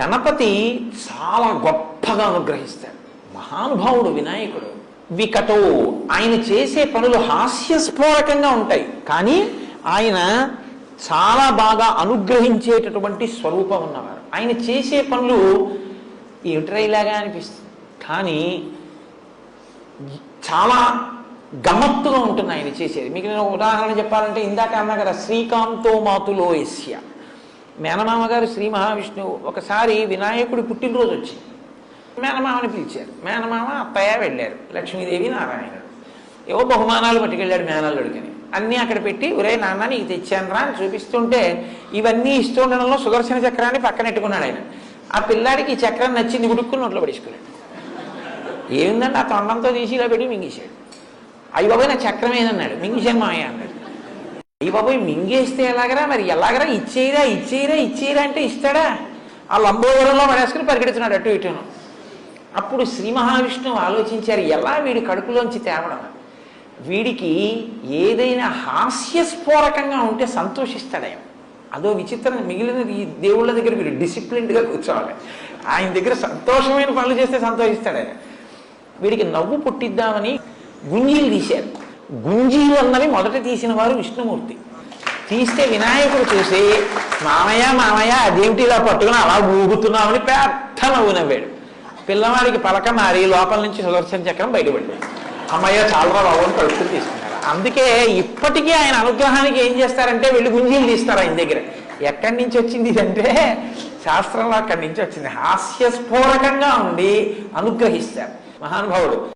గణపతి చాలా గొప్పగా అనుగ్రహిస్తాడు. మహానుభావుడు వినాయకుడు. వికటో ఆయన చేసే పనులు హాస్యస్ఫోరకంగా ఉంటాయి. కానీ ఆయన చాలా బాగా అనుగ్రహించేటటువంటి స్వరూపం ఉన్నవారు ఆయన చేసే పనులు ఏమిట్రా ఇలాగా అనిపిస్తుంది? కానీ చాలా గమ్మత్తుగా ఉంటుంది ఆయన చేసేది. మీకు నేను ఉదాహరణ చెప్పాలంటే ఇందాక అన్నా కదా శ్రీకాంతో మాతులో యస్య మేనమామ గారు శ్రీ మహావిష్ణువు ఒకసారి వినాయకుడి పుట్టినరోజు వచ్చి మేనమామని పిలిచారు. మేనమామ అత్తయ్య వెళ్ళారు లక్ష్మీదేవి నారాయణుడు ఏవో బహుమానాలు పట్టుకెళ్ళాడు మేనల్లుడికని అన్నీ అక్కడ పెట్టి ఒరే నాన్న నీకు తెచ్చాను రా అని చూపిస్తుంటే ఇవన్నీ ఇస్తుండడంలో సుదర్శన చక్రాన్ని పక్కనెట్టుకున్నాడు ఆయన. ఆ పిల్లాడికి ఈ చక్రం నచ్చింది గుడుక్కులు నోట్లో పడేసుకున్నాడు. ఏముందండి ఆ తొండంతో తీసి ఇలా పెట్టి మింగేశాడు. అయ్యి బాబాయ్ నా చక్రం ఏదన్నాడు? మింగేశాను మామయ్య అన్నాడు. అయ్యి బాబోయ్ మింగేస్తే ఎలాగరా మరి? ఎలాగరా? ఇచ్చేయరా ఇచ్చేయరా ఇచ్చేయరా అంటే ఇస్తాడా? ఆ లంబోదరంలో పడేసుకుని పరిగెడుతున్నాడు అటు ఇటును అప్పుడు శ్రీ మహావిష్ణువు ఆలోచించారు ఎలా వీడి కడుపులోంచి తేవడం? వీడికి ఏదైనా హాస్యస్ఫోరకంగా ఉంటే సంతోషిస్తాడే? అదో విచిత్రం మిగిలిన ఈ దేవుళ్ళ దగ్గర వీడు డిసిప్లిన్డ్గా కూర్చోవాలి. ఆయన దగ్గర సంతోషమైన పనులు చేస్తే సంతోషిస్తాడు? ఆయన వీడికి నవ్వు పుట్టిద్దామని గుంజీలు తీశారు. గుంజీలు అన్నవి మొదట తీసిన వారు విష్ణుమూర్తి. తీస్తే వినాయకుడు చూసి మామయ్య మామయ్య అదేమిటి ఇలా పట్టుకుని అలా ఊగుతున్నామని పెద్ద నవ్వు నవ్వాడు. పిల్లవాడికి పలక మారి లోపల నుంచి సుదర్శన చక్రం బయటపడింది. అమ్మయ్య చాలా బాబు అని తీసుకున్నారు. అందుకే ఇప్పటికీ ఆయన అనుగ్రహానికి ఏం చేస్తారంటే వెళ్ళి గుంజీలు తీస్తారు ఆయన దగ్గర. ఎక్కడి నుంచి వచ్చింది ఇదంటే శాస్త్రంలో అక్కడి నుంచి వచ్చింది. హాస్యస్ఫోరకంగా ఉండి అనుగ్రహిస్తారు. మహానుభావుడు